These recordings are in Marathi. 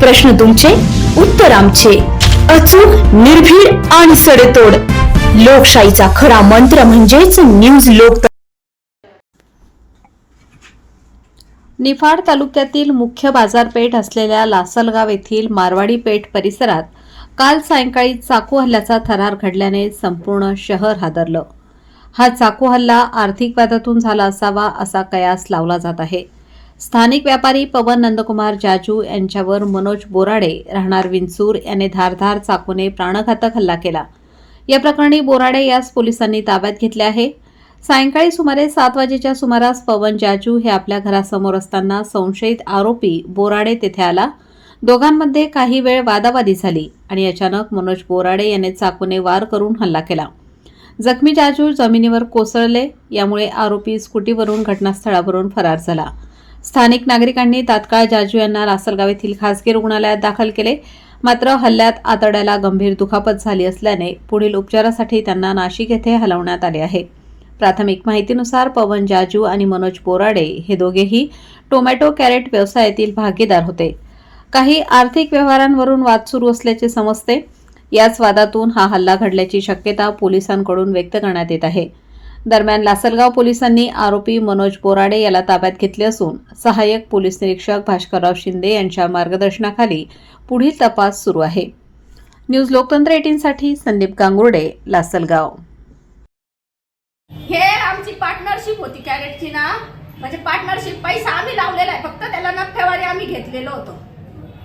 प्रश्न तुमचे उत्तर आमचे. अचूक निर्भीड आणि सडेतोड. लोकशाहीचा खरा मंत्र म्हणजेच न्यूज लोक निफाड तालुक्यातील मुख्य बाजारपेठ असलेल्या लासलगाव येथील मारवाडी पेठ परिसरात काल सायंकाळी चाकू हल्ल्याचा थरार घडल्याने संपूर्ण शहर हादरलं. हा चाकू हल्ला आर्थिक वादातून झाला असावा असा कयास लावला जात आहे. स्थानिक व्यापारी पवन नंदकुमार जाजू यांच्यावर मनोज बोराडे राहणार विंचूर याने धारधार चाकूने प्राणघातक हल्ला केला. या प्रकरणी बोराडे यास पोलिसांनी ताब्यात घेतले आहे. सायंकाळी सुमारे सात वाजेच्या सुमारास पवन जाजू हे आपल्या घरासमोर असताना संशयित आरोपी बोराडे तेथे आला. दोघांमध्ये काही वेळ वादावादी झाली आणि अचानक मनोज बोराडे याने चाकूने वार करून हल्ला केला. जखमी जाजू जमिनीवर कोसळले यामुळे आरोपी स्कूटीवरून घटनास्थळावरून फरार झाला. स्थानिक नागरिकांनी तात्काळ जाजू यांना लासलगाव येथील खासगी रुग्णालयात दाखल केले. मात्र हल्ल्यात आतड्याला गंभीर दुखापत झाली असल्याने पुढील उपचारासाठी त्यांना नाशिक येथे हलवण्यात आले आहे. प्राथमिक माहितीनुसार पवन जाजू आणि मनोज बोराडे हे दोघेही टोमॅटो कॅरेट व्यवसायातील भागीदार होते. काही आर्थिक व्यवहारांवरून वाद सुरू असल्याचे समजते. याच वादातून हा हल्ला घडल्याची शक्यता पोलिसांकडून व्यक्त करण्यात येत आहे. दरम्यान लासलगाव पोलिसांनी आरोपी मनोज बोराडे याला ताब्यात घेतले असून सहाय्यक पोलीस निरीक्षक भास्करराव शिंदे यांच्या मार्गदर्शनाखाली पुढील तपास सुरू आहे. न्यूज लोकतंत्र एटीनसाठी संदीप गांगुर्डे लासलगाव. हे आमची पार्टनरशिप होती कॅरेटची ना. म्हणजे पार्टनरशिप पैसा आम्ही लावलेला आहे. फक्त त्याला नफ्यावारी आम्ही घेतलेलो होतो.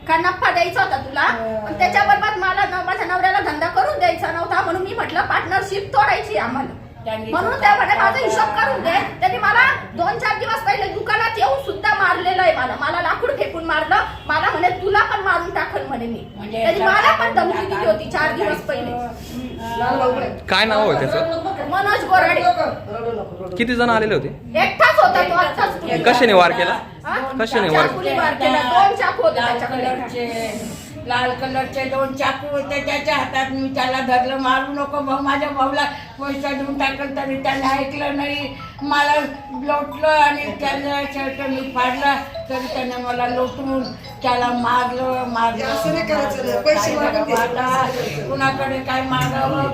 का नफा द्यायचा होता तुला? पण त्याच्याबरोबर मला माझ्या नवऱ्याला धंदा करून द्यायचा नव्हता म्हणून मी म्हटलं पार्टनरशिप तोडायची आम्हाला. म्हणून त्या म्हणे माझा हिशोब करून दे. त्यांनी मला दोन चार दिवस पहिले दुकानात येऊन सुद्धा मारलेलं आहे मला. मला लाकूड फेकून मारलं. मला म्हणे तुला पण मारून टाकल म्हणे मी. त्यांनी मला पण धमकी दिली होती चार दिवस पहिले. काय नाव आहे त्याचं? मनोज बोराडे. किती जण आलेले होते? एकटाच होता तो. कशाने वार केला? कशाने वार चाकूने वार केला? दोन चाकू होते लाल त्याच्याकडे. कलरचे लाल कलरचे दोन चाकू होते त्याच्या हातात. मी त्याला धरलं मारू नको भाऊ माझ्या भाऊला पैसा देऊन टाकलं तरी त्याने ऐकलं नाही. मला लोटलं आणि त्याला शर्ट मी फाडला तरी त्याने मला लोटून त्याला मारलं मारलं. आता? कुणाकडे काय मागावं?